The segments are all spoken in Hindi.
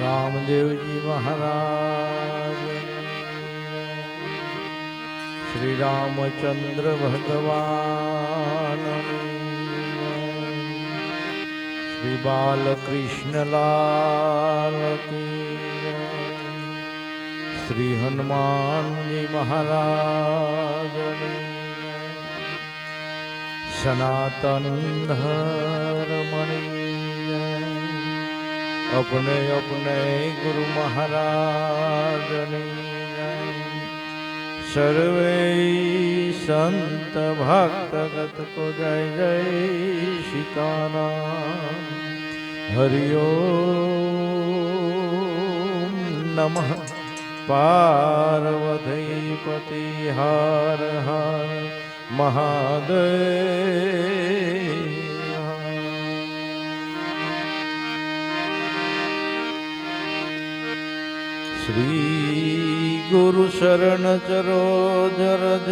रामदेव जी महाराज। श्री रामचंद्र भगवान श्री बालकृष्ण लाल श्री हनुमान जी महाराज सनातन धर्मणी अपने अपने गुरु महाराज सर्वे संत भक्तगत को जय जय सीताराम। हरि ओम नमः। पार्वती पति हर हर। महादेव શ્રી ગુરુ શરણ ચરો જરજ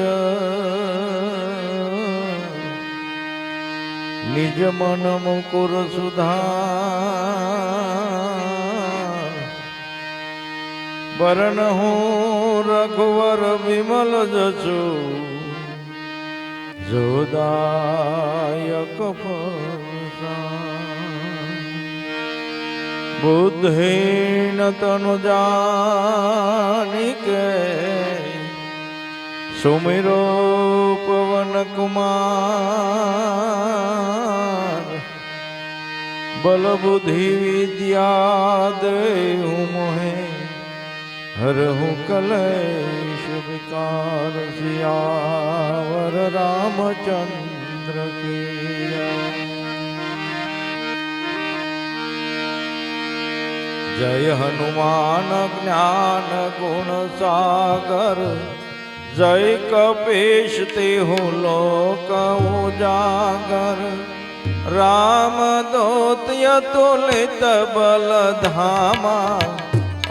નિજ મન મુકુર સુધા. વરણ હું રઘુવર વિમલ જશું જોદાયક ફલસા बुद्धिन तनु जानिके सुमिरो पवन कुमार बल बुद्धि विद्या देहु मोहे, हरहु कलेश विकार सियावर रामचंद्र की। જય. જય હનુમાન જ્ઞાન ગુણ સાગર જય કપીશ તેહુ લોક ઉજાગર રામ દોત્ય તુલિત બલ ધામા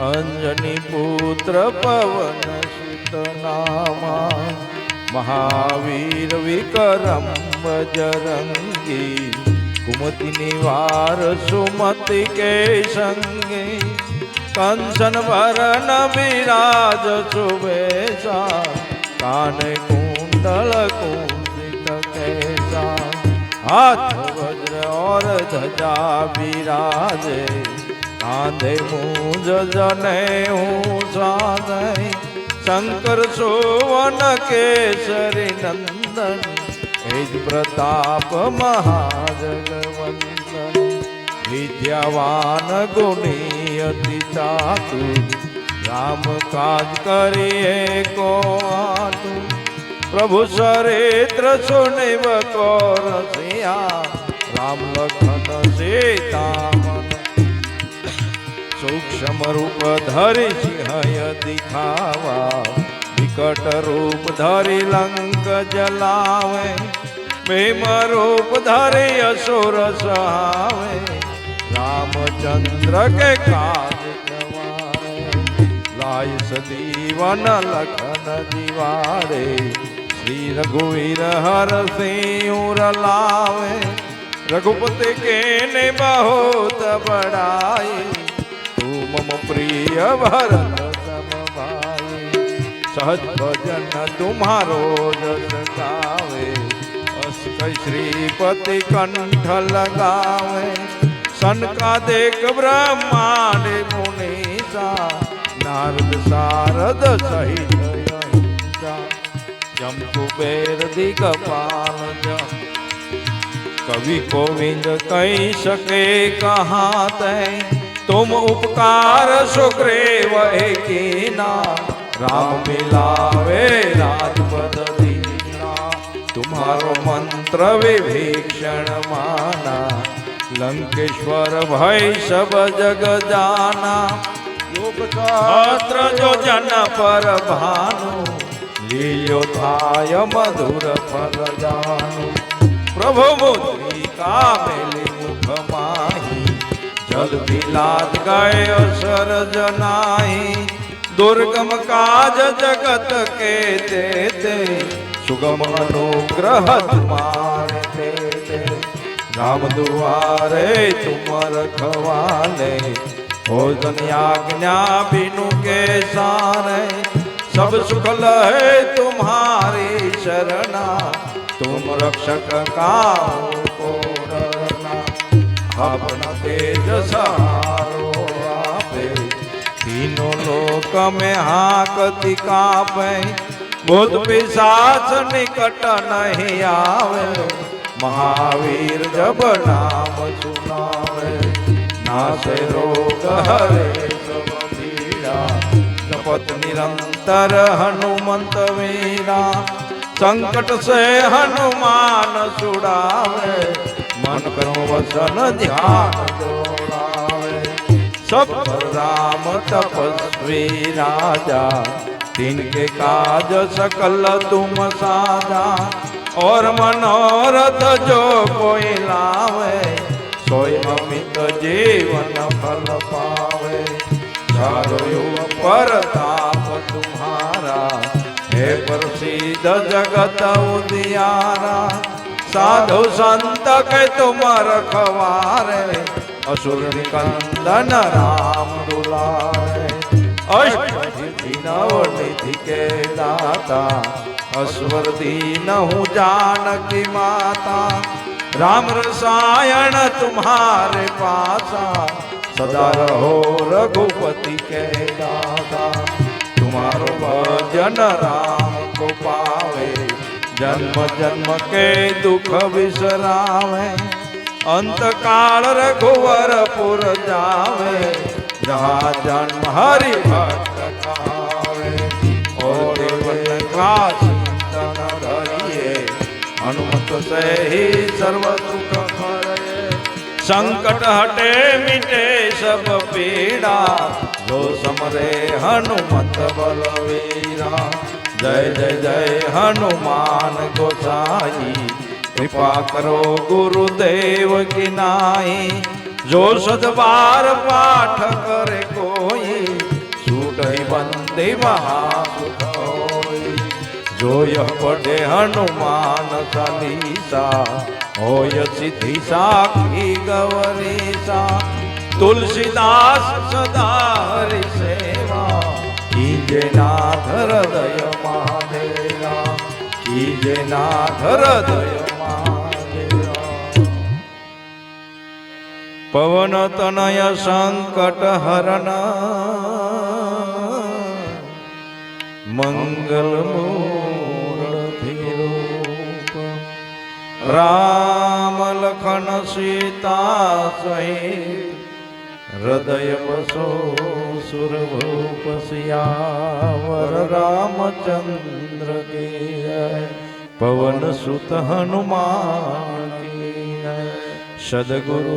અંજની પુત્ર પવન સુત નામા મહાવીર વિક્રમ બજરંગી કુમતિ નિવાર સુમતિ કે સંગે કંસન ભરન વિરાજ સુબેસા કાને કુંડલ કુંડિત કેસા હાથ વજ્ર ઓર ધજા વિરાજે કાંધે મૂંજ જને હું સાધે શંકર સુવન કેસરી નંદન એજ પ્રતાપ મહાજગવંદન વિદ્યાવાન ગુણી तातु राम काज करिए को आतु। प्रभु सरेत्र सुनिव को रसिया राम लखन सीता सूक्ष्म रूप धरि सिंह दिखावा विकट रूप धरि लंक जलावे। प्रेम रूप धरि असुर सहावे। रामचंद्र के काज કાજ કવારે લાય સદીવન લખન દિવારે શ્રી રઘુવીર હર સિંહ લાવે રઘુપતિ કે ને બહોત બડાઈ તું મમ પ્રિય ભરત સમ ભાઈ સહજ ભજન તુમ્હારો જસ ગાવે અસ કઈ શ્રીપતિ કંઠ લગાવે સનકાદેક બ્રહ્માંડ મુનિષા નારદ સારદ સહિત અહિંસા જમ કુબેર દિગપાલ જમ कवि गोविंद कही सके कहाँ तय तुम उपकार सुग्रीव कीना राम मिलावे राजपद दीना तुम्हारो मंत्र विभीषण माना लंकेश्वर भय सब जग जाना ક્ષત્ર જો જન પર ભાનુ લીલ્યો થાય મધુર ફલ જાનુ પ્રભુ મોદી કામેલી મુખ માહી, જલ બિલાત ગયો સરજનાહી દુર્ગમ કાજ જગત કે તે સુગમ અનુગ્રહ તુમારે તે રામ દુઆરે તુમ રખવાલે भोजन आज्ञा बिनु के सारे सब सुखल है तुम्हारी शरणा। तुम रक्षक का को तेज सहारो तीनों लोक में हाकती कापे भूत पिशाच निकट नहीं आवे। महावीर जब नाम सुनावे। नासे रोग हरे सब पीड़ा जपत निरंतर हनुमंत वीरा संकट से हनुमान छुड़ावे। मन करो वसन ध्यान जोड़ावे। सब पर राम तपस्वी राजा। तिनके काज सकल तुम साजा और मनोरथ जो कोई लावे। તોય અમિત જીવન ફલ પાવે. ધારો પરતાપ તુમ્હારા. હે પ્રસિદ્ધ જગત ઉદિયારા. સાધુ સંત કે તુમ રખવારે. અસુર નિકંદન રામ દુલારે. અષ્ટિ નવ નિધિ કે દાતા. અશ્વર દીન હું જાનકી માતા. राम रसायन तुम्हारे पासा सदा रहो रघुपति के दादा तुम्हारो भजन राम को पावे। जन्म जन्म के दुख बिसरावे अंत काल रघुवर पुर जावे। जहाँ जन्म हरि भक्त का हनुमत से ही सर्व सुख भरे संकट हटे, मिटे सब पीड़ा। जो समरे हनुमत बलवीरा। जय जय जय हनुमान गोसाई। कृपा करो गुरुदेव की नाई। जो सदबार पाठ करे कोई। सूट ही बंदे महासुख જોય પડે હનુમાન સલીસા હોય સિદ્ધિ સાખી ગવરેશા તુલસીદાસ સદા હરિ સેવા, કીજે નાથ હૃદય મહાદેવા, કીજે નાથ હૃદય પવન તનય સંકટ હરણ મંગલમૂ राम लखन सीता सहित हृदय बसो सुरभूप सियावर रामचंद्र के जय पवन सुत हनुमान की जय सदगुरु